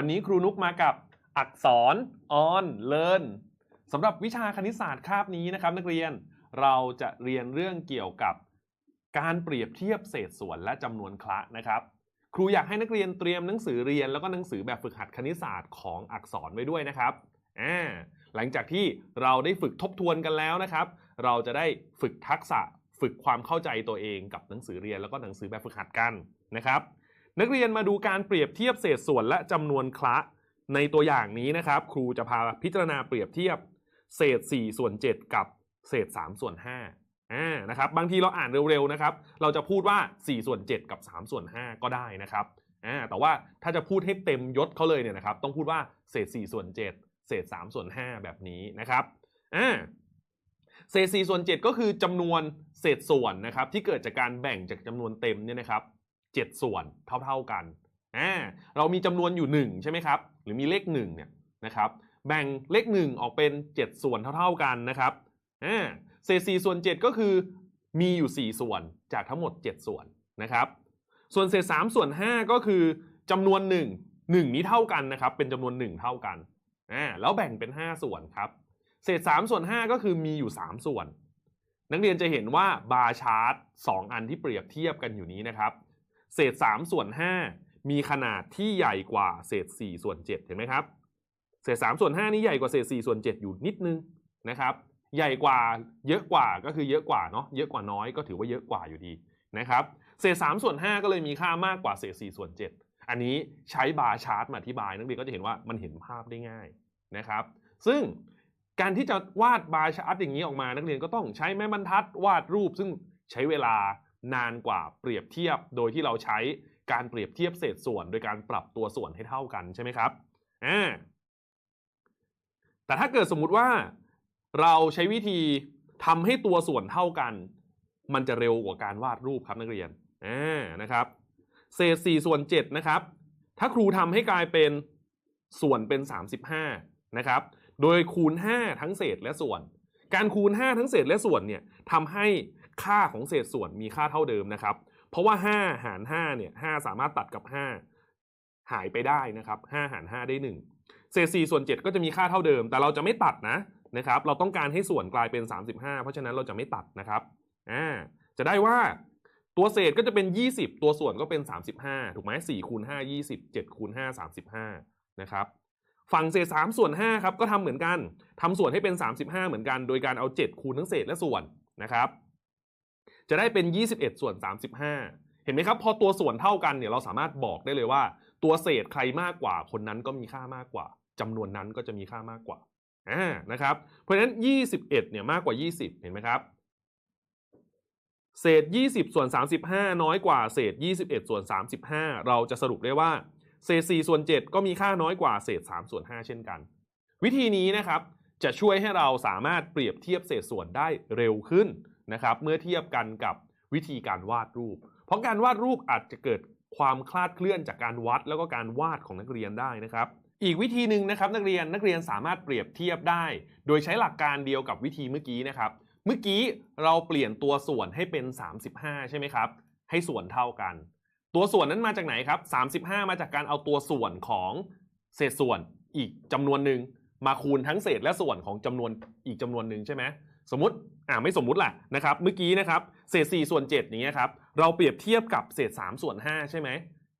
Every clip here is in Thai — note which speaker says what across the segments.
Speaker 1: วันนี้ครูนุกมากับอักษร on learn สำหรับวิชาคณิตศาสตร์คาบนี้นะครับ นักเรียนเราจะเรียนเรื่องเกี่ยวกับการเปรียบเทียบเศษส่วนและจำนวนคละนะครับ ครูอยากให้นักเรียนเตรียมหนังสือเรียนแล้วก็หนังสือแบบฝึกหัดคณิตศาสตร์ของอักษรไว้ด้วยนะครับอ่าหลังจากที่เราได้ฝึกทบทวนกันแล้วนะครับ เราจะได้ฝึกทักษะฝึกความเข้าใจตัวเองกับหนังสือเรียนแล้วก็หนังสือแบบฝึกหัดกันนะครับ นักเรียนมาดูการเปรียบเทียบเศษส่วนและจำนวนคละในตัวอย่างนี้นะครับ ครูจะพาพิจารณาเปรียบเทียบเศษ 4 ส่วน 7 กับเศษ 3 ส่วน5อ่านะครับบางทีเราอ่านเร็วๆนะครับ เราจะพูดว่า 4 ส่วน 7 กับ 3 ส่วน 5 ก็ได้นะครับอ่าแต่ว่าถ้าจะพูดให้เต็มยศเขาเลยเนี่ยนะครับ ต้องพูดว่าเศษ 4 ส่วน 7 เศษ 3 ส่วน 5 แบบนี้นะครับอ่าเศษ 4 ส่วน 7 ก็คือจำนวนเศษส่วนนะครับที่เกิดจากการแบ่งจากจำนวนเต็มเนี่ยนะครับ 7 ส่วนเท่าๆกันอ่าเรามีจำนวนอยู่ 1 ใช่ไหมครับ หรือมีเลข1เนี่ยนะครับแบ่งเลข 1 ออกเป็น 7 ส่วนเท่าๆกันนะครับอ่าเศษ4ส่วน 7 ก็คือมีอยู่ 4 ส่วนจากทั้งหมด 7 ส่วนนะครับ ส่วนเศษ3ส่วน 5 ก็คือจำนวน 1 1 นี้เท่ากันนะครับ เป็นจำนวน 1 เท่ากันอ่าแล้วแบ่งเป็น 5 ส่วนครับเศษ3ส่วน 5 ก็คือมีอยู่ 3 ส่วน นักเรียนจะเห็นว่าบาร์ชาร์ต2อันที่เปรียบเทียบกันอยู่นี้นะครับ เศษ 3 ส่วน 5 มีขนาดที่ใหญ่กว่าเศษ 4 ส่วน 7 เห็นไหมครับ เศษ 3 ส่วน 5 นี่ใหญ่กว่าเศษ 4 ส่วน 7 อยู่นิดนึงนะครับ ใหญ่กว่าเยอะกว่าก็คือเยอะกว่าเนาะ เยอะกว่าน้อยก็ถือว่าเยอะกว่าอยู่ดีนะครับ เศษ 3 ส่วน 5 ก็เลยมีค่ามากกว่าเศษ 4 ส่วน 7 อันนี้ใช้บาร์ชาร์ตมาอธิบาย นักเรียนก็จะเห็นว่ามันเห็นภาพได้ง่ายนะครับ ซึ่งการที่จะวาดบาร์ชาร์ตอย่างนี้ออกมา นักเรียนก็ต้องใช้ไม้บรรทัดวาดรูปซึ่งใช้เวลา นานกว่าเปรียบเทียบ โดยที่เราใช้การเปรียบเทียบเศษส่วน โดยการปรับตัวส่วนให้เท่ากันใช่ไหมครับอ่าแต่ถ้าเกิดสมมุติว่าเราใช้วิธีทำให้ตัวส่วนเท่ากัน มันจะเร็วกว่าการวาดรูปครับนักเรียนอ่านะครับ เศษ4ส่วน7นะครับ ถ้าครูทำให้กลายเป็นส่วนเป็น 35นะครับ โดยคูณ 5 ทั้งเศษและส่วน การคูณ 5 ทั้งเศษและส่วนเนี่ยทำให้ ค่าของเศษส่วนมีค่าเท่าเดิมนะครับ เพราะว่า 5 หาร5เนี่ย5สามารถตัดกับ 5 หายไปได้นะครับ5หาร5ได้ 1 เศษ4ส่วน 7 ก็จะมีค่าเท่าเดิม แต่เราจะไม่ตัดนะนะครับ เราต้องการให้ส่วนกลายเป็น 35 เพราะฉะนั้นเราจะไม่ตัดนะครับอ่าจะได้ว่าตัวเศษก็จะเป็น 20 ตัวส่วนก็เป็น 35 ถูกไหม4คูณ5 20 7คูณ5 35 นะครับฝั่งเศษ3ส่วน5ครับก็ทำเหมือนกันทำส่วนให้เป็น 35 เหมือนกัน โดยการเอา 7 คูณทั้งเศษและส่วนนะครับ จะได้เป็น 21 ส่วน 35 เห็นไหมครับ พอตัวส่วนเท่ากันเนี่ยเราสามารถบอกได้เลยว่า ตัวเศษใครมากกว่า คนนั้นก็มีค่ามากกว่าจำนวนนั้นก็จะมีค่ามากกว่าอ่านะครับ เพราะฉะนั้น 21เนี่ยมากกว่า 20 เห็นไหมครับ เศษ 20 ส่วน 35 น้อยกว่า เศษ 21 ส่วน 35 เราจะสรุปได้ว่า เศษ 4 ส่วน 7 ก็มีค่าน้อยกว่า เศษ 3 ส่วน 5 เช่นกัน วิธีนี้นะครับจะช่วยให้เราสามารถเปรียบเทียบเศษส่วนได้เร็วขึ้น นะครับเมื่อเทียบกันกับวิธีการวาดรูป เพราะการวาดรูปอาจจะเกิดความคลาดเคลื่อนจากการวัดแล้วก็การวาดของนักเรียนได้นะครับ อีกวิธีหนึ่งนะครับนักเรียนนักเรียนสามารถเปรียบเทียบได้ โดยใช้หลักการเดียวกับวิธีเมื่อกี้นะครับ เมื่อกี้เราเปลี่ยนตัวส่วนให้เป็น 35 ใช่ไหมครับ ให้ส่วนเท่ากัน ตัวส่วนนั้นมาจากไหนครับ 35 มาจากการเอาตัวส่วนของเศษส่วนอีกจำนวนหนึ่งมาคูณทั้งเศษและส่วนของจำนวนอีกจำนวนหนึ่งใช่ไหมสมมติ อ่าไม่สมมุติแหละนะครับเมื่อกี้นะครับเศษ4ส่วน7อย่างเงี้ยครับเราเปรียบเทียบกับเศษ3ส่วน5ใช่ไหม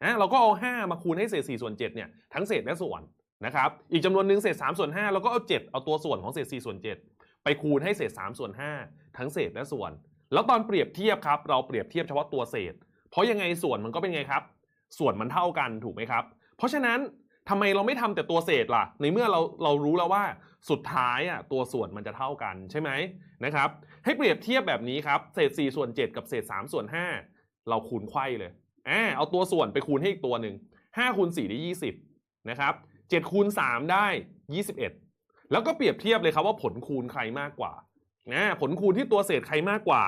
Speaker 1: อะเราก็เอา 5 มาคูณให้เศษ4ส่วน7เนี่ยทั้งเศษและส่วนนะครับอีกจำนวนหนึ่งเศษ3ส่วน5เราก็เอา 7 เอาตัวส่วนของเศษ4ส่วน7ไปคูณให้เศษ3ส่วน5ทั้งเศษและส่วน แล้วตอนเปรียบเทียบครับเราเปรียบเทียบเฉพาะตัวเศษ เพราะยังไงส่วนมันก็เป็นไงครับ ส่วนมันเท่ากันถูกไหมครับ เพราะฉะนั้น ทำไมเราไม่ทำแต่ตัวเศษล่ะ ในเมื่อเราเรารู้แล้วว่าสุดท้ายอะตัวส่วนมันจะเท่ากันใช่ไหมนะครับ ให้เปรียบเทียบแบบนี้ครับเศษ4ส่วน7กับเศษ3ส่วน5เราคูณไขว้เลยอ่าเอาตัวส่วนไปคูณให้อีกตัวหนึ่ง5คูณ4ได้ 20นะครับ7คูณ3ได้ 21 แล้วก็เปรียบเทียบเลยครับว่าผลคูณใครมากกว่านะผลคูณที่ตัวเศษใครมากกว่า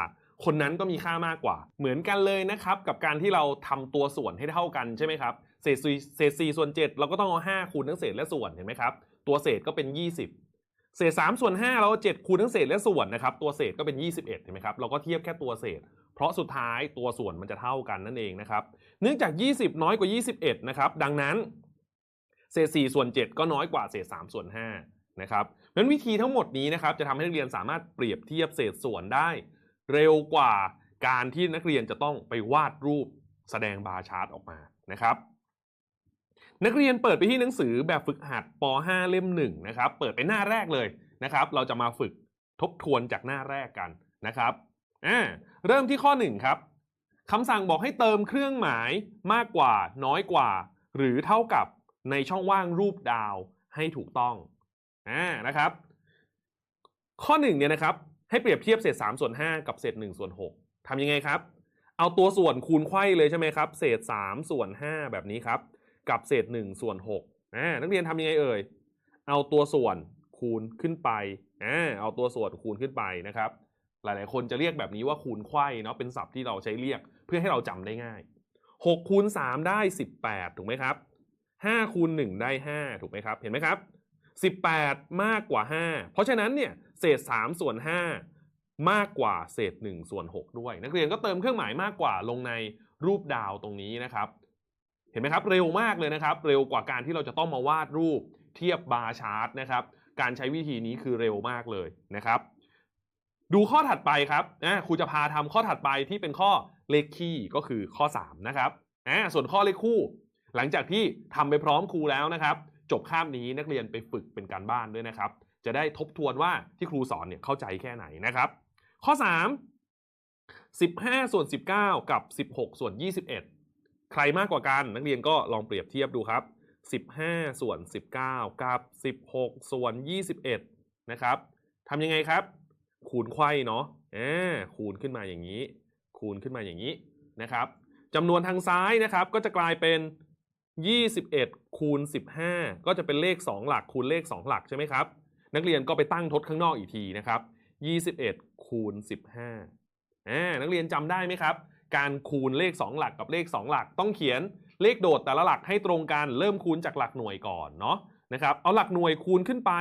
Speaker 1: คนนั้นก็มีค่ามากกว่า เหมือนกันเลยนะครับ กับการที่เราทำตัวส่วนให้เท่ากันใช่ไหมครับ เศษ4เศษ4ส่วน7เราก็ต้องเอา5คูณทั้งเศษและส่วนเห็นไหมครับตัวเศษก็เป็น20เศษ3ส่วน5เราเอา7คูณทั้งเศษและส่วนนะครับตัวเศษก็เป็น21เอ็ดเห็นไหมครับเราก็เทียบแค่ตัวเศษ เพราะสุดท้ายตัวส่วนมันจะเท่ากันนั่นเองนะครับเนื่องจาก20น้อยกว่า21นะครับดังนั้นเศษ4ส่วน7ก็น้อยกว่าเศษ3ส่วน5นะครับเพราะนั้นวิธีทั้งหมดนี้นะครับจะทำให้นักเรียนสามารถเปรียบเทียบเศษส่วนได้ เร็วกว่าการที่นักเรียนจะต้องไปวาดรูปแสดงบาร์ชาร์ตออกมานะครับ นักเรียนเปิดไปที่หนังสือแบบฝึกหัดป .5 เล่ม1นะครับ เปิดไปหน้าแรกเลยนะครับ เราจะมาฝึกทบทวนจากหน้าแรกกันนะครับอ่าเริ่มที่ข้อ1ครับคำสั่งบอกให้เติมเครื่องหมายมากกว่า น้อยกว่า หรือเท่ากับในช่องว่างรูปดาวให้ถูกต้องอ่านะครับ ข้อ1เนี่ยนะครับ ให้เปรียบเทียบเศษ3ส่วน5กับเศษ1ส่วน6ทำยังไงครับ เอาตัวส่วนคูณไขว้เลยใช่ไหมครับ เศษ3ส่วน5แบบนี้ครับ กับเศษ1ส่วน6อ่านักเรียนทำยังไงเอ่ย เอาตัวส่วนคูณขึ้นไปอ่าเอาตัวส่วนคูณขึ้นไปนะครับ หลาย ๆ คนจะเรียกแบบนี้ว่าคูณไขว้เนาะเป็นศัพท์ที่เราใช้เรียกเพื่อให้เราจำได้ง่าย6คูณ3ได้ 18 ถูกไหมครับ5คูณ1ได้ 5 ถูกไหมครับ เห็นไหมครับ 18 มากกว่า 5 เพราะฉะนั้นเนี่ยเศษ 3 ส่วน 5 มากกว่าเศษ 1 ส่วน 6 ด้วย นักเรียนก็เติมเครื่องหมายมากกว่าลงในรูปดาวตรงนี้นะครับ เห็นไหมครับเร็วมากเลยนะครับ เร็วกว่าการที่เราจะต้องมาวาดรูปเทียบบาร์ชาร์ตนะครับ การใช้วิธีนี้คือเร็วมากเลยนะครับ ดูข้อถัดไปครับนะครูจะพาทำข้อถัดไปที่เป็นข้อเลขคี่ก็คือข้อ 3 นะครับอ่าส่วนข้อเลขคู่ หลังจากที่ทำไปพร้อมครูแล้วนะครับ จบคาบนี้นักเรียนไปฝึกเป็นการบ้านด้วยนะครับ จะได้ทบทวนว่าที่ครูสอนเนี่ยเข้าใจแค่ไหนนะครับ ข้อ 3 15 ส่วน 19 กับ 16 ส่วน 21 ใครมากกว่ากันนักเรียนก็ลองเปรียบเทียบดูครับ 15 ส่วน 19 กับ 16 ส่วน 21 นะครับทำยังไงครับ คูณไขว้เนาะคูณขึ้นมาอย่างนี้ คูณขึ้นมาอย่างนี้นะครับจำนวนทางซ้ายนะครับก็จะกลายเป็น 21 คูณ 15 ก็จะเป็นเลข 2 หลักคูณเลข 2 หลักใช่ไหมครับ นักเรียนก็ไปตั้งทดข้างนอกอีกทีนะครับ 21 คูณ 15อ่านักเรียนจำได้ไหมครับ การคูณเลข 2 หลักกับเลข 2 หลัก ต้องเขียนเลขโดดแต่ละหลักให้ตรงกันเริ่มคูณจากหลักหน่วยก่อนเนาะนะครับเอาหลักหน่วยคูณขึ้นไป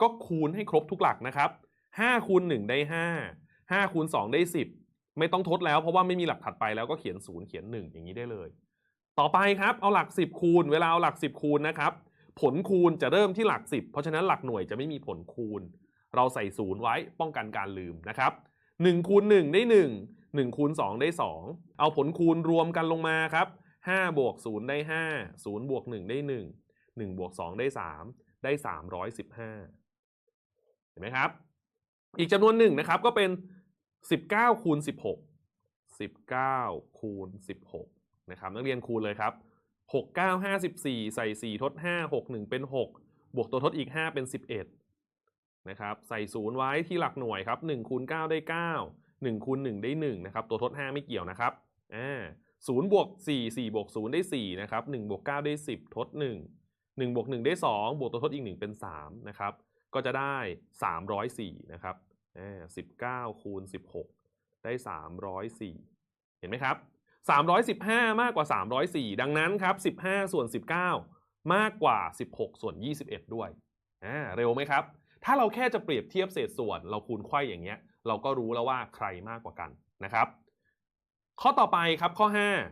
Speaker 1: ก็คูณให้ครบทุกหลักนะครับ5คูณ1ได้ 5 5คูณ2ได้ 10 ไม่ต้องทดแล้วเพราะว่าไม่มีหลักถัดไปแล้วก็เขียน 0 เขียน 1 อย่างนี้ได้เลย ต่อไปครับเอาหลัก 10 คูณ เวลาเอาหลัก 10 คูณนะครับผลคูณจะเริ่มที่หลัก 10 เพราะฉะนั้นหลักหน่วยจะไม่มีผลคูณ เราใส่ศูนย์ไว้ป้องกันการลืมนะครับ1คูณ1ได้ 1 1คูณ2ได้ 2 เอาผลคูณรวมกันลงมาครับ5บวก0ได้ 5 0บวก1ได้ 1 1บวก2ได้ 3 ได้ 315 เห็นไหมครับ อีกจำนวนหนึ่งนะครับก็เป็น 19คูณ16 19คูณ16นะครับนักเรียนคูณเลยครับ 6 9 54 ใส่ 4 ทด 5 6 1 เป็น 6 บวกตัวทดอีก 5 เป็น 11นะครับใส่ศูนย์ไว้ที่หลักหน่วยครับ1คูณ9ได้ 9 หนึ่งคูณหนึ่งได้หนึ่งนะครับตัวทดห้าไม่เกี่ยวนะครับอ่าศูนย์บวกสี่สี่บวกศูนย์ได้สี่นะครับหนึ่งบวกเก้าได้สิบทดหนึ่งหนึ่งบวกหนึ่งได้สองบวกตัวทดอีกหนึ่งเป็นสามนะครับก็จะได้สามร้อยสี่นะครับสิบเก้าคูณสิบหกได้สามร้อยสี่เห็นไหมครับสามร้อยสิบห้ามากกว่าสามร้อยสี่ดังนั้นครับสิบห้าส่วนสิบเก้ามากกว่าสิบหกส่วนยี่สิบเอ็ดด้วยเร็วไหมครับ ถ้าเราแค่จะเปรียบเทียบเศษส่วนเราคูณไข่อย่างเงี้ย เราก็รู้แล้วว่าใครมากกว่ากันนะครับ ข้อต่อไปครับข้อ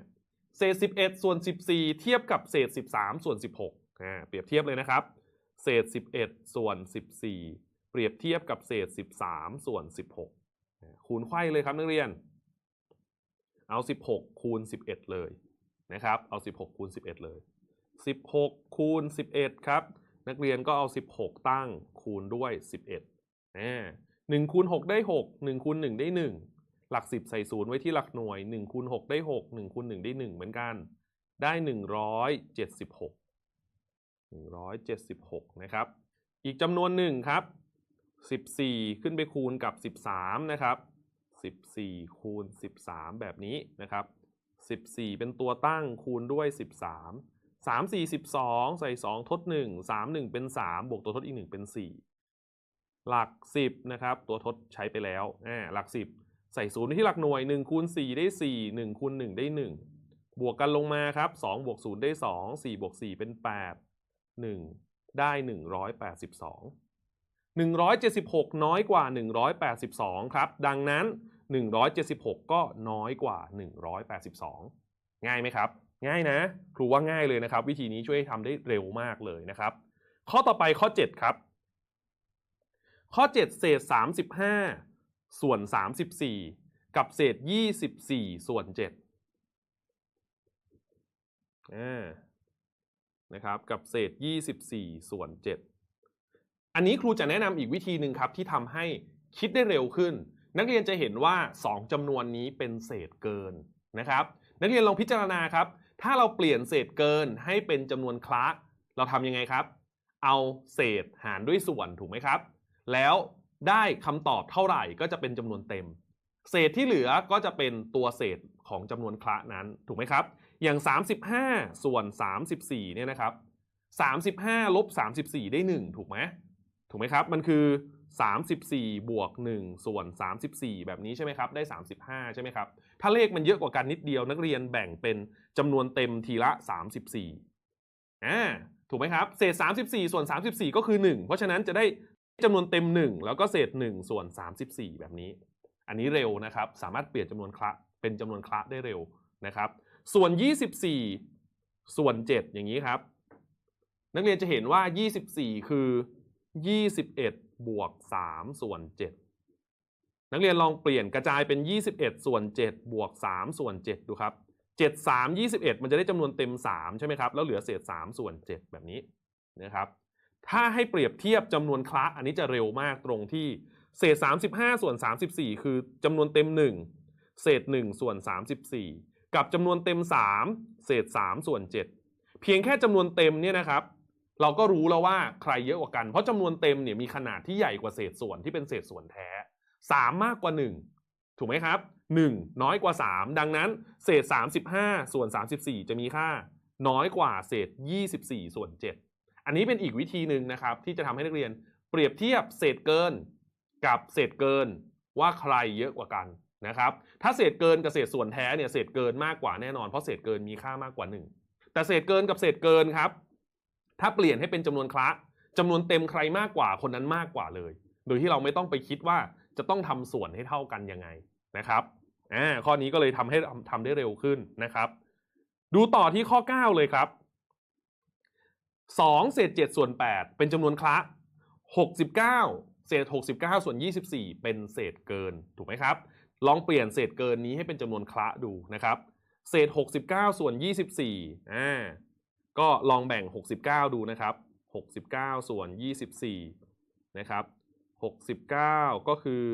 Speaker 1: 5 เศษ 11 ส่วน 14 เทียบกับเศษ 13 ส่วน 16อ่าเปรียบเทียบเลยนะครับ เศษ 11 ส่วน 14 เปรียบเทียบกับเศษ 13 ส่วน 16 คูณไขว้เลยครับนักเรียน เอา 16 คูณ 11 เลยนะครับ เอา 16 คูณ 11 เลย 16 คูณ 11 ครับ นักเรียนก็เอา 16 ตั้งคูณด้วย 11อ่า 1คูณ6ได้6 1คูณ1ได้ 1 หลัก 10 ใส่ศูนย์ไว้ที่หลักหน่วย1คูณ6ได้6 1คูณ1ได้ 1 เหมือนกัน ได้ 176 176 นะครับ อีกจำนวนหนึ่งครับ 14 ขึ้นไปคูณกับ 13 นะครับ 14 คูณ 13 แบบนี้นะครับ 14 เป็นตัวตั้งคูณด้วย 13 3 4 12 ใส่ 2 ทด 1 3 1 เป็น 3 บวกตัวทดอีก 1 เป็น 4 หลัก 10นะครับตัวทดใช้ไปแล้วอ่าหลัก 10 ใส่ศูนย์ที่หลักหน่วย1คูณ4ได้ 4 1คูณ1ได้ 1 บวกกันลงมาครับ2บวก0ได้ 2 4บวก4เป็น 8 1 ได้ 182 176 น้อยกว่า 182 ครับ ดังนั้น 176 ก็น้อยกว่า 182 ง่ายไหมครับ ง่ายนะครูว่าง่ายเลยนะครับ วิธีนี้ช่วยทำได้เร็วมากเลยนะครับ ข้อต่อไปข้อ 7 ครับ ข้อ 7 เศษ 35 ส่วน 34 กับเศษ 24 ส่วน7นะครับกับเศษ 24 ส่วน 7 อันนี้ครูจะแนะนำอีกวิธีหนึ่งครับ ที่ทำให้คิดได้เร็วขึ้น นักเรียนจะเห็นว่า 2จำนวนนี้เป็นเศษเกินนะครับ นักเรียนลองพิจารณาครับ ถ้าเราเปลี่ยนเศษเกินให้เป็นจำนวนคละเราทำยังไงครับ เอาเศษหารด้วยส่วนถูกไหมครับ แล้วได้คำตอบเท่าไหร่ก็จะเป็นจำนวนเต็ม เศษที่เหลือก็จะเป็นตัวเศษของจำนวนคละนั้นถูกไหมครับ อย่าง 35 ส่วน 34เนี่ยนะครับ 35ลบ34 ได้ 1 ถูกไหมถูกไหมครับ มันคือ 34 บวก 1 ส่วน 34 แบบนี้ใช่ไหมครับ ได้ 35 ใช่ไหมครับ ถ้าเลขมันเยอะกว่ากันนิดเดียวนักเรียนแบ่งเป็นจำนวนเต็มทีละ 34อ่าถูกไหมครับ เศษ 34 ส่วน 34 ก็คือ 1 เพราะฉะนั้นจะได้ จำนวนเต็ม 1 แล้วก็เศษ 1 ส่วน 34 แบบนี้ อันนี้เร็วนะครับ สามารถเปลี่ยนจำนวนคละเป็นจำนวนคละได้เร็วนะครับ ส่วน 24 ส่วน 7 อย่างนี้ครับ นักเรียนจะเห็นว่า 24 คือ 21 บวก 3 ส่วน 7 นักเรียนลองเปลี่ยนกระจายเป็น 21 ส่วน 7 บวก 3 ส่วน 7 ดูครับ 7 3 21 มันจะได้จำนวนเต็ม 3 ใช่ไหมครับ แล้วเหลือเศษ 3 ส่วน 7 แบบนี้นะครับ ถ้าให้เปรียบเทียบจำนวนคละอันนี้จะเร็วมากตรงที่เศษ 35 ส่วน 34 คือจำนวนเต็ม 1 เศษ 1 ส่วน 34 กับจำนวนเต็ม 3 เศษ 3 ส่วน 7 เพียงแค่จำนวนเต็มเนี่ยนะครับ เราก็รู้แล้วว่าใครเยอะกว่ากัน เพราะจำนวนเต็มเนี่ยมีขนาดที่ใหญ่กว่าเศษส่วนที่เป็นเศษส่วนแท้ 3 มากกว่า 1 ถูกไหมครับ 1 น้อยกว่า 3 ดังนั้นเศษ 35 ส่วน 34 จะมีค่า น้อยกว่าเศษ 24 ส่วน 7 อันนี้เป็นอีกวิธีหนึ่งนะครับ ที่จะทำให้นักเรียนเปรียบเทียบเศษเกินกับเศษเกินว่าใครเยอะกว่ากันนะครับ ถ้าเศษเกินกับเศษส่วนแท้เนี่ยเศษเกินมากกว่าแน่นอนเพราะเศษเกินมีค่ามากกว่า 1 แต่เศษเกินกับเศษเกินครับ ถ้าเปลี่ยนให้เป็นจำนวนคละจำนวนเต็มใครมากกว่าคนนั้นมากกว่าเลย โดยที่เราไม่ต้องไปคิดว่าจะต้องทำส่วนให้เท่ากันยังไงนะครับอ่าข้อนี้ก็เลยทำให้ทำได้เร็วขึ้นนะครับ ดูต่อที่ข้อ 9 เลยครับ 2 เศษ 7 ส่วน 8 เป็นจำนวนคละ 69 เศษ 69 ส่วน 24 เป็นเศษเกิน ถูกไหมครับ ลองเปลี่ยนเศษเกินนี้ให้เป็นจำนวนคละดูนะครับ เศษ 69 ส่วน 24อ่าก็ลองแบ่ง 69 ดูนะครับ 69 ส่วน 24 นะครับ 69 ก็คือ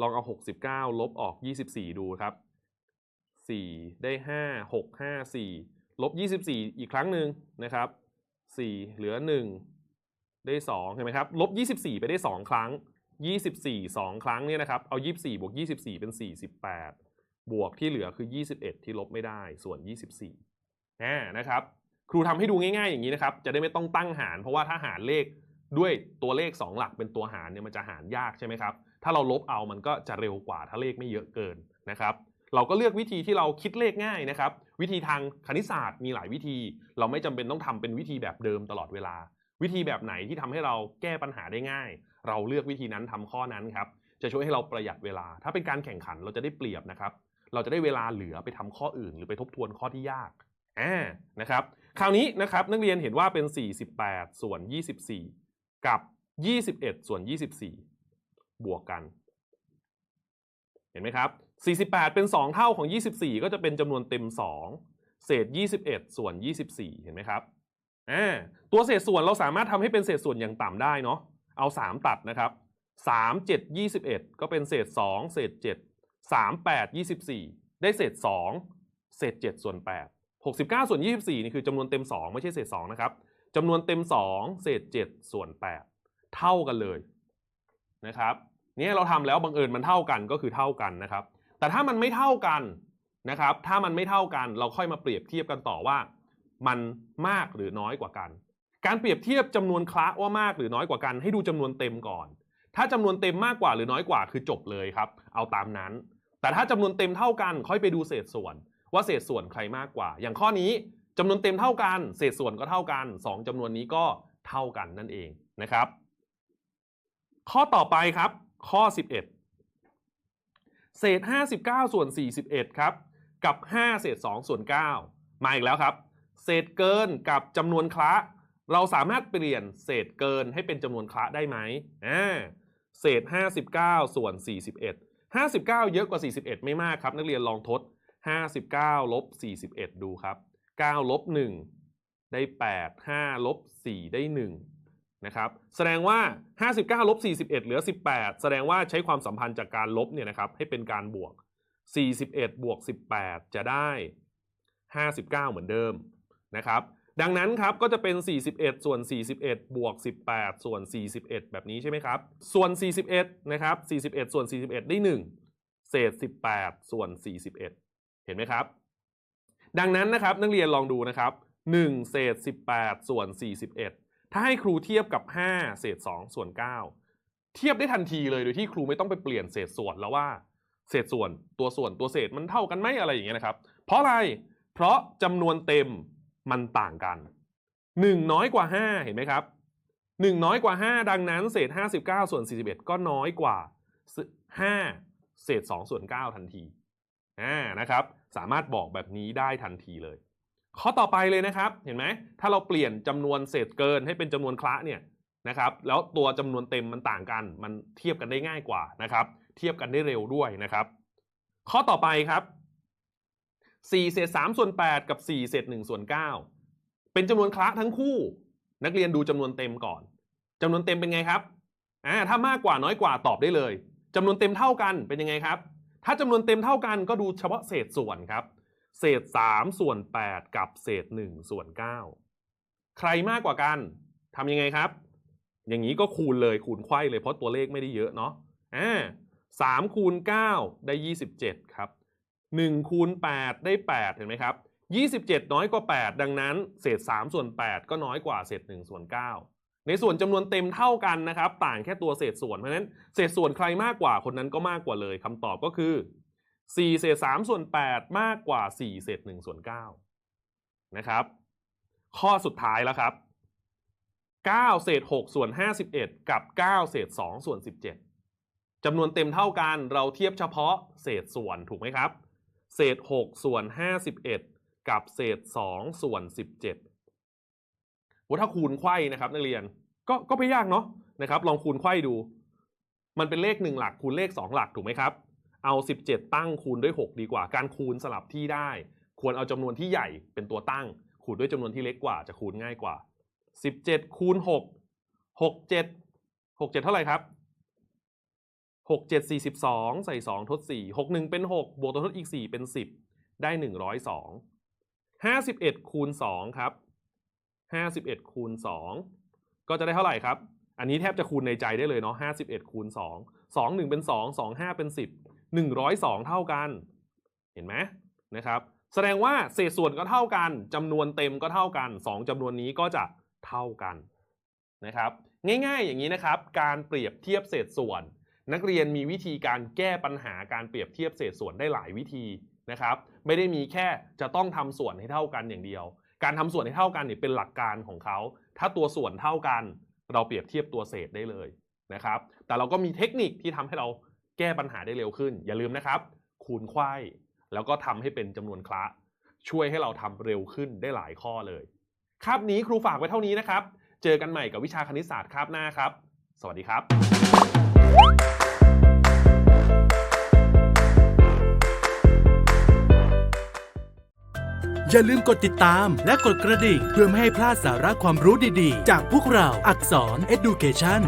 Speaker 1: ลองเอา 69 ลบออก 24 ดูครับ 4 ได้ 5 6 5 4 ลบ 24 อีกครั้งหนึ่งนะครับ 4 เหลือ 1 ได้ 2 เห็นไหมครับ ลบ 24 ไปได้ 2 ครั้ง 24 2 ครั้งเนี่ยนะครับ เอา 24 บวก 24 เป็น 48 บวกที่เหลือคือ 21 ที่ลบไม่ได้ ส่วน 24อ่านะครับ ครูทำให้ดูง่ายๆอย่างนี้นะครับ จะได้ไม่ต้องตั้งหาร เพราะว่าถ้าหารเลขด้วยตัวเลข 2 หลักเป็นตัวหารเนี่ยมันจะหารยากใช่ไหมครับ ถ้าเราลบเอามันก็จะเร็วกว่าถ้าเลขไม่เยอะเกินนะครับ เราก็เลือกวิธีที่เราคิดเลขง่ายนะครับ วิธีทางคณิตศาสตร์มีหลายวิธี เราไม่จำเป็นต้องทำเป็นวิธีแบบเดิมตลอดเวลา วิธีแบบไหนที่ทำให้เราแก้ปัญหาได้ง่าย เราเลือกวิธีนั้นทำข้อนั้นครับจะช่วยให้เราประหยัดเวลา ถ้าเป็นการแข่งขันเราจะได้เปรียบนะครับ เราจะได้เวลาเหลือไปทำข้ออื่น หรือไปทบทวนข้อที่ยากอ่านะครับ คราวนี้นะครับนักเรียนเห็นว่าเป็น 48 ส่วน 24 กับ 21 ส่วน 24 บวกกัน เห็นไหมครับ 48 เป็น 2 เท่าของ 24 ก็จะเป็นจำนวนเต็ม 2 เศษ 21 ส่วน 24 เห็นไหมครับอ่าตัวเศษส่วนเราสามารถทำให้เป็นเศษส่วนอย่างต่ำได้เนาะเอา 3 ตัดนะครับ 3 7 21 ก็เป็นเศษ 2 เศษ 7 3 8 24 ได้เศษ 2 เศษ 7 ส่วน 8 69 ส่วน 24 นี่คือจำนวนเต็ม 2 ไม่ใช่เศษ 2 นะครับจำนวนเต็ม 2 เศษ 7 ส่วน 8 เท่ากันเลยนะครับเนี่ยเราทำแล้วบังเอิญมันเท่ากันก็คือเท่ากันนะครับ แต่ถ้ามันไม่เท่ากันนะครับ ถ้ามันไม่เท่ากัน เราค่อยมาเปรียบเทียบกันต่อว่า มันมากหรือน้อยกว่ากัน การเปรียบเทียบจำนวนคละว่ามากหรือน้อยกว่ากัน ให้ดูจำนวนเต็มก่อน ถ้าจำนวนเต็มมากกว่าหรือน้อยกว่าคือจบเลยครับ เอาตามนั้น แต่ถ้าจำนวนเต็มเท่ากัน ค่อยไปดูเศษส่วน ว่าเศษส่วนใครมากกว่า อย่างข้อนี้จำนวนเต็มเท่ากัน เศษส่วนก็เท่ากัน 2จำนวนนี้ก็เท่ากันนั่นเองนะครับ ข้อต่อไปครับ ข้อ 11 เศษ 59 ส่วน 41 ครับ กับ 5 เศษ 2 ส่วน 9 มาอีกแล้วครับ เศษเกินกับจำนวนคละ เราสามารถเปลี่ยนเศษเกินให้เป็นจำนวนคละได้ไหมอ่าเศษ 59 ส่วน 41 59 เยอะกว่า 41 ไม่มากครับ นักเรียนลองทด 59 ลบ 41 ดูครับ 9 ลบ 1 ได้ 8 5 ลบ 4 ได้ 1 นะครับแสดงว่า 59ลบ41 เหลือ 18 แสดงว่าใช้ความสัมพันธ์จากการลบเนี่ยนะครับให้เป็นการบวก 41 บวก 18 จะได้ 59 เหมือนเดิมนะครับดังนั้นครับก็จะเป็น 41 ส่วน 41 บวก 18 ส่วน 41 แบบนี้ใช่ไหมครับ ส่วน 41 นะครับ 41 ส่วน 41 ได้ 1 เศษ 18 ส่วน 41 เห็นไหมครับ ดังนั้นนะครับนักเรียนลองดูนะครับ 1 เศษ 18 ส่วน 41 ถ้าให้ครูเทียบกับ 5 เศษ 2 ส่วน 9 เทียบได้ทันทีเลยโดยที่ครูไม่ต้องไปเปลี่ยนเศษส่วนแล้วว่า เศษส่วนตัวส่วนตัวเศษมันเท่ากันไหมอะไรอย่างเงี้ยนะครับ เพราะอะไร เพราะจำนวนเต็มมันต่างกัน 1 น้อยกว่า 5 เห็นไหมครับ 1 น้อยกว่า 5 ดังนั้น เศษ 59 ส่วน 41 ก็น้อยกว่า 5 เศษ 2 ส่วน 9 ทันทีอ่านะครับ สามารถบอกแบบนี้ได้ทันทีเลย ข้อต่อไปเลยนะครับ เห็นไหมถ้าเราเปลี่ยนจำนวนเศษเกินให้เป็นจำนวนคละเนี่ยนะครับ แล้วตัวจำนวนเต็มมันต่างกัน มันเทียบกันได้ง่ายกว่านะครับ เทียบกันได้เร็วด้วยนะครับ ข้อต่อไปครับ4เศษ3ส่วน8กับ4เศษ1ส่วน9เป็นจำนวนคละทั้งคู่ นักเรียนดูจำนวนเต็มก่อนจำนวนเต็มเป็นไงครับอ่าถ้ามากกว่าน้อยกว่าตอบได้เลยจำนวนเต็มเท่ากันเป็นยังไงครับ ถ้าจำนวนเต็มเท่ากันก็ดูเฉพาะเศษส่วนครับ เศษ3ส่วน8กับเศษ1ส่วน9ใครมากกว่ากันทำยังไงครับ อย่างนี้ก็คูณเลยคูณไขว้เลยเพราะตัวเลขไม่ได้เยอะเนาะอ่าสามคูณ9ได้27ครับ1คูณ8ได้8เห็นไหมครับ27น้อยกว่า8ดังนั้น เศษ3ส่วน8ก็น้อยกว่าเศษ1ส่วน9ในส่วนจำนวนเต็มเท่ากันนะครับ ต่างแค่ตัวเศษส่วนเพราะฉะนั้นเศษส่วนใครมากกว่าคนนั้นก็มากกว่าเลยคำตอบก็คือ 4เศษ3ส่วน 8 มากกว่า 4 เศษ1ส่วน9นะครับ ข้อสุดท้ายแล้วครับ 9 เศษ6ส่วน 51 กับ 9 เศษ2ส่วน 17จำนวนเต็มเท่ากันเราเทียบเฉพาะเศษส่วนถูกไหมครับ เศษ 6 ส่วน 51 กับเศษ 2 ส่วน 17ว่าถ้าคูณไขว้นะครับนักเรียนก็ก็ไม่ยากเนาะนะครับ ลองคูณไขว้ดู มันเป็นเลข1หลักคูณเลข 2 หลักถูกไหมครับ เอา 17 ตั้งคูณด้วย 6 ดีกว่า การคูณสลับที่ได้ ควรเอาจำนวนที่ใหญ่เป็นตัวตั้ง คูณด้วยจำนวนที่เล็กกว่าจะคูณง่ายกว่า 17 คูณ 6 6 7 6 7 เท่าไหร่ครับ 6 7 42 ใส่ 2 ทด 4 6 1 เป็น 6 บวกตัวทดอีก 4 เป็น 10 ได้ 102 51 คูณ 2 ครับ 51 คูณ 2 ก็จะได้เท่าไหร่ครับ อันนี้แทบจะคูณในใจได้เลยเนาะ51 คูณ 2 2 1 เป็น 2 2 5 เป็น 10 102 เท่ากัน เห็นไหมนะครับ แสดงว่าเศษส่วนก็เท่ากันจำนวนเต็มก็เท่ากัน 2จำนวนนี้ก็จะเท่ากันนะครับ ง่ายๆอย่างนี้นะครับ การเปรียบเทียบเศษส่วน นักเรียนมีวิธีการแก้ปัญหาการเปรียบเทียบเศษส่วนได้หลายวิธีนะครับ ไม่ได้มีแค่จะต้องทำส่วนให้เท่ากันอย่างเดียว การทำส่วนให้เท่ากันเนี่ยเป็นหลักการของเขา ถ้าตัวส่วนเท่ากัน เราเปรียบเทียบตัวเศษได้เลยนะครับ แต่เราก็มีเทคนิคที่ทำให้เรา แก้ปัญหาได้เร็วขึ้น อย่าลืมนะครับ คูณไข้แล้วก็ทำให้เป็นจำนวนคละ ช่วยให้เราทำเร็วขึ้นได้หลายข้อเลยคาบนี้ครูฝากไว้เท่านี้นะครับ เจอกันใหม่กับวิชาคณิตศาสตร์คาบหน้าครับ สวัสดีครับ
Speaker 2: อย่าลืมกดติดตามและกดกระดิ่ง เพื่อไม่ให้พลาดสาระความรู้ดีๆ จากพวกเราอักษร Education